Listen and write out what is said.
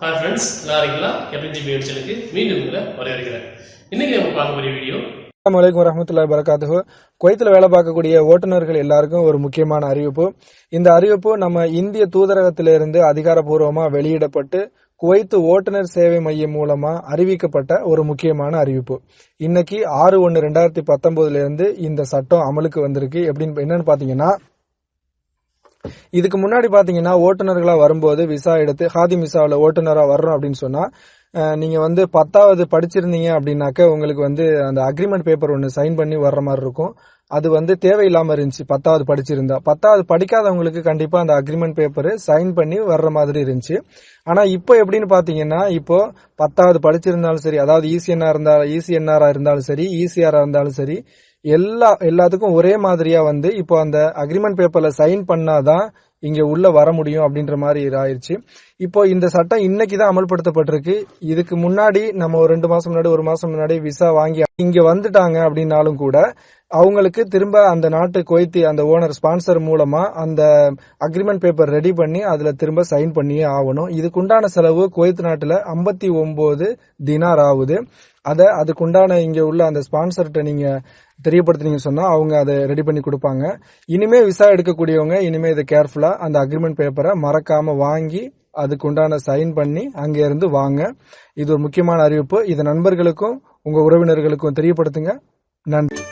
Hi friends நல்லா இருக்கீங்களா எப்படி முயற்சிகளுக்கு மீண்டும் உங்களை வரவேற்கிறேன். இன்னைக்கு நம்ம பார்க்கக்கூடிய வீடியோ அஸ்ஸலாமு வலைக்கம் வரஹ்மத்துல்லாஹி வரகாத்து குவைத்தில் வேலை பார்க்கக்கூடிய ஓட்டுநர்கள் எல்லாருக்கும் ஒரு முக்கியமான அறிவிப்பு. இந்த அறிவிப்பு நம்ம இந்திய தூதரகத்திலிருந்து அதிகாரப்பூர்வமாக வெளியிடப்பட்டு குவைத்து ஓட்டுநர் சேவை மையம் மூலமா அறிவிக்கப்பட்ட ஒரு முக்கியமான அறிவிப்பு. இன்னைக்கு ஆறு ஒன்று ரெண்டாயிரத்தி பத்தொன்பதுல இருந்து இந்த சட்டம் அமலுக்கு வந்திருக்கு. எப்படின்னு என்னன்னு பாத்தீங்கன்னா இதுக்கு முன்னாடி பாத்தீங்கன்னா ஓட்டுநர்களா வரும்போது விசா எடுத்து ஹாதி மிசாவில் ஓட்டுநரா வர்றோம் அப்படின்னு சொன்னா நீங்கள் வந்து பத்தாவது படிச்சிருந்தீங்க அப்படின்னாக்க உங்களுக்கு வந்து அந்த அக்ரிமெண்ட் பேப்பர் ஒன்று சைன் பண்ணி வர்ற மாதிரி இருக்கும். அது வந்து தேவையில்லாமல் இருந்துச்சு. பத்தாவது படிச்சிருந்தா. பத்தாவது படிக்காதவங்களுக்கு கண்டிப்பாக அந்த அக்ரிமெண்ட் பேப்பர் சைன் பண்ணி வர்ற மாதிரி இருந்துச்சு. ஆனால் இப்போ எப்படின்னு பார்த்தீங்கன்னா இப்போ பத்தாவது படிச்சிருந்தாலும் சரி அதாவது இசிஎன்ஆர் இருந்தாலும் இசிஎன்ஆராக இருந்தாலும் சரி இசிஆராக இருந்தாலும் சரி எல்லா எல்லாத்துக்கும் ஒரே மாதிரியா வந்து இப்போ அந்த அக்ரிமெண்ட் பேப்பர்ல சைன் பண்ணாதான் இங்க உள்ள வர முடியும் அப்படின்ற மாதிரி ஆயிடுச்சு இப்போ இந்த சட்டம் இன்னைக்கு தான் அமல்படுத்தப்பட்டிருக்கு. இதுக்கு முன்னாடி நம்ம ஒரு ரெண்டு மாசம் முன்னாடி ஒரு மாசம் முன்னாடி விசா வாங்கி இங்க வந்துட்டாங்க அப்படின்னாலும் கூட அவங்களுக்கு திரும்ப அந்த நாட்டு குவைத்தி அந்த ஓனர் ஸ்பான்சர் மூலமா அந்த அக்ரிமெண்ட் பேப்பர் ரெடி பண்ணி அதுல திரும்ப சைன் பண்ணியே ஆகணும். இதுக்குண்டான செலவு குவைத் நாட்டுல ஐம்பத்தி ஒன்பது தினார் ஆகுது. அதை அதுக்குண்டான இங்க உள்ள அந்த ஸ்பான்சர்கிட்ட நீங்க தெரியப்படுத்துனீங்க சொன்னா அவங்க அதை ரெடி பண்ணி கொடுப்பாங்க. இனிமே விசா எடுக்கக்கூடியவங்க இனிமே இதை கேர்ஃபுல்லா அந்த அக்ரிமெண்ட் பேப்பரை மறக்காம வாங்கி அதுக்கு உண்டான சைன் பண்ணி அங்கே இருந்து வாங்க. இது ஒரு முக்கியமான அறிவிப்பு. இது நண்பர்களுக்கும் உங்க உறவினர்களுக்கும் தெரியப்படுத்துங்க. நன்றி.